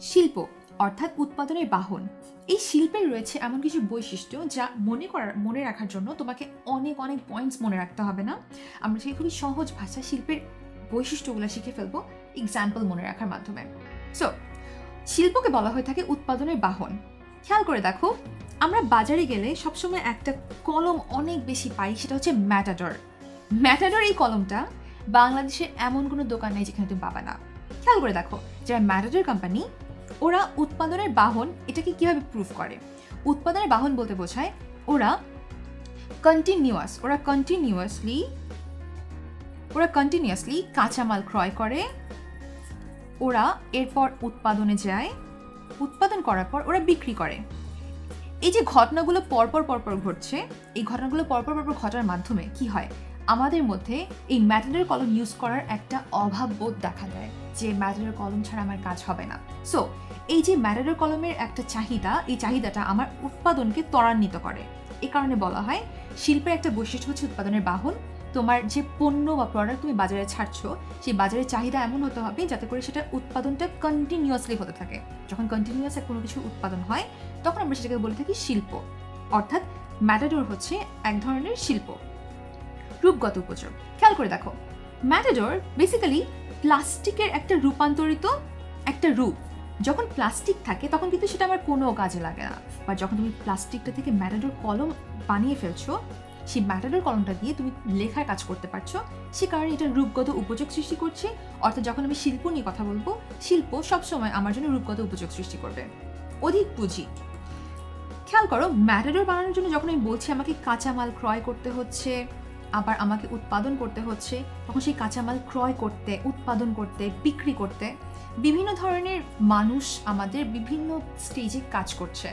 শিল্প, অর্থাৎ উৎপাদনের বাহন। এই শিল্পের রয়েছে এমন কিছু বৈশিষ্ট্য যা মনে করার, মনে রাখার জন্য তোমাকে অনেক অনেক পয়েন্টস মনে রাখতে হবে না? আমরা সেই খুবই সহজ ভাষা শিল্পের বৈশিষ্ট্যগুলো শিখে ফেলব এক্সাম্পল মনে রাখার মাধ্যমে। সো শিল্পকে বলা হয়ে থাকে উৎপাদনের বাহন। খেয়াল করে দেখো, আমরা বাজারে গেলে সবসময় একটা কলম অনেক বেশি পাই, সেটা হচ্ছে ম্যাটাডর ম্যাটাডর এই কলমটা বাংলাদেশের এমন কোনো দোকান নেই যেখানে তুমি পাবে না। খেয়াল করে দেখো, যারা ম্যাটাডর কোম্পানি ওরা উৎপাদনের বাহন এটাকে কীভাবে প্রুফ করে? উৎপাদনের বাহন বলতে বোঝায় ওরা কন্টিনিউয়াস ওরা কন্টিনিউয়াসলি ওরা কন্টিনিউয়াসলি কাঁচামাল ক্রয় করে, ওরা এরপর উৎপাদনে যায়, উৎপাদন করার পর ওরা বিক্রি করে। এই যে ঘটনাগুলো পরপর পরপর ঘটছে, এই ঘটনাগুলো পরপর পরপর ঘটার মাধ্যমে কি হয়? আমাদের মধ্যে এই ম্যাটারের কলম ইউজ করার একটা অভাব বোধ দেখা দেয় যে ম্যাটারের কলম ছাড়া আমার কাজ হবে না। সো এই যে ম্যাটারের কলমের একটা চাহিদা, এই চাহিদাটা আমার উৎপাদনকে ত্বরান্বিত করে। এই কারণে বলা হয়, শিল্পের একটা বৈশিষ্ট্য হচ্ছে উৎপাদনের বাহন। তোমার যে পণ্য বা প্রোডাক্ট তুমি বাজারে ছাড়ছো, সেই বাজারের চাহিদা এমন হতে হবে যাতে করে সেটা উৎপাদনটা কন্টিনিউয়াসলি হতে থাকে। যখন কন্টিনিউয়াস কোনো কিছু উৎপাদন হয়, তখন আমরা সেটাকে বলে থাকি শিল্প। অর্থাৎ ম্যাটাডোর হচ্ছে এক ধরনের শিল্প। রূপগত উপযোগ। খেয়াল করে দেখো ম্যাটাডোর বেসিক্যালি প্লাস্টিকের একটা রূপান্তরিত একটা রূপ। যখন প্লাস্টিক থাকে, তখন কিন্তু সেটা আমার কোনো কাজে লাগে না। বা যখন তুমি প্লাস্টিকটা থেকে ম্যাটাডোর কলম বানিয়ে ফেলছো, সেই ম্যাটাডোর কলমটা দিয়ে তুমি লেখার কাজ করতে পারছ, সে কারণে এটা রূপগত উপযোগ সৃষ্টি করছে। অর্থাৎ যখন আমি শিল্প নিয়ে কথা বলব, শিল্প সবসময় আমার জন্য রূপগত উপযোগ সৃষ্টি করবে। অধিক পুঁজি খেয়াল করো ম্যাটাডোর বানানোর জন্য যখন আমি বলছি, আমাকে কাঁচামাল ক্রয় করতে হচ্ছে আবার আমাকে উৎপাদন করতে হচ্ছে, তখন সেই কাঁচামাল ক্রয় করতে, উৎপাদন করতে, বিক্রি করতে, বিভিন্ন ধরনের মানুষ আমাদের বিভিন্ন স্টেজে কাজ করছে।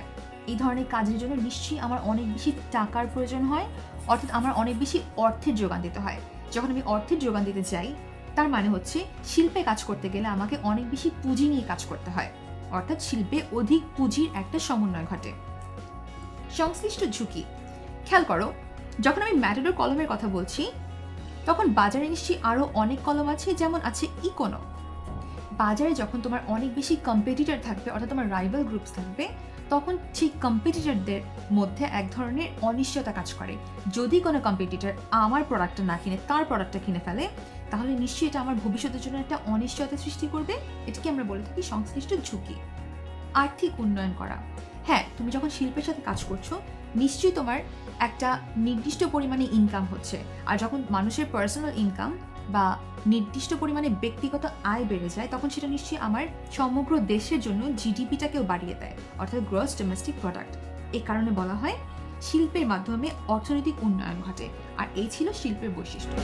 এই ধরনের কাজের জন্য নিশ্চয়ই আমার অনেক বেশি টাকার প্রয়োজন হয়, অর্থাৎ আমার অনেক বেশি অর্থের যোগান দিতে হয়। যখন আমি অর্থের যোগান দিতে চাই তার মানে হচ্ছে শিল্পে কাজ করতে গেলে আমাকে অনেক বেশি পুঁজি নিয়ে কাজ করতে হয়, অর্থাৎ শিল্পে অধিক পুঁজির একটা সমন্বয় ঘটে। সংশ্লিষ্ট ঝুঁকি। খেয়াল করো যখন আমি ম্যাটাডোর কলমের কথা বলছি, তখন বাজারে নিশ্চয়ই আরও অনেক কলম আছে, যেমন আছে ইকোনো বাজারে যখন তোমার অনেক বেশি কম্পিটিটর থাকবে, অর্থাৎ তোমার রাইভাল গ্রুপস থাকবে, তখন ঠিক কম্পিটিটরদের মধ্যে এক ধরনের অনিশ্চয়তা কাজ করে। যদি কোনো কম্পিটিটর আমার প্রোডাক্টটা না কিনে, তার প্রোডাক্টটা কিনে ফেলে, তাহলে নিশ্চয়ই এটা আমার ভবিষ্যতের জন্য একটা অনিশ্চয়তা সৃষ্টি করবে। এটাকে আমরা বলে থাকি সংশ্লিষ্ট ঝুঁকি। আর্থিক উন্নয়ন করা। হ্যাঁ তুমি যখন শিল্পের সাথে কাজ করছ, নিশ্চয়ই তোমার একটা নির্দিষ্ট পরিমাণে ইনকাম হচ্ছে। আর যখন মানুষের পার্সোনাল ইনকাম বা নির্দিষ্ট পরিমাণে ব্যক্তিগত আয় বেড়ে যায়, তখন সেটা নিশ্চয়ই আমার সমগ্র দেশের জন্য জিডিপিটাকেও বাড়িয়ে দেয়, অর্থাৎ গ্রস ডোমেস্টিক প্রোডাক্ট এই কারণে বলা হয়, শিল্পের মাধ্যমে অর্থনৈতিক উন্নয়ন ঘটে। আর এই ছিল শিল্পের বৈশিষ্ট্য।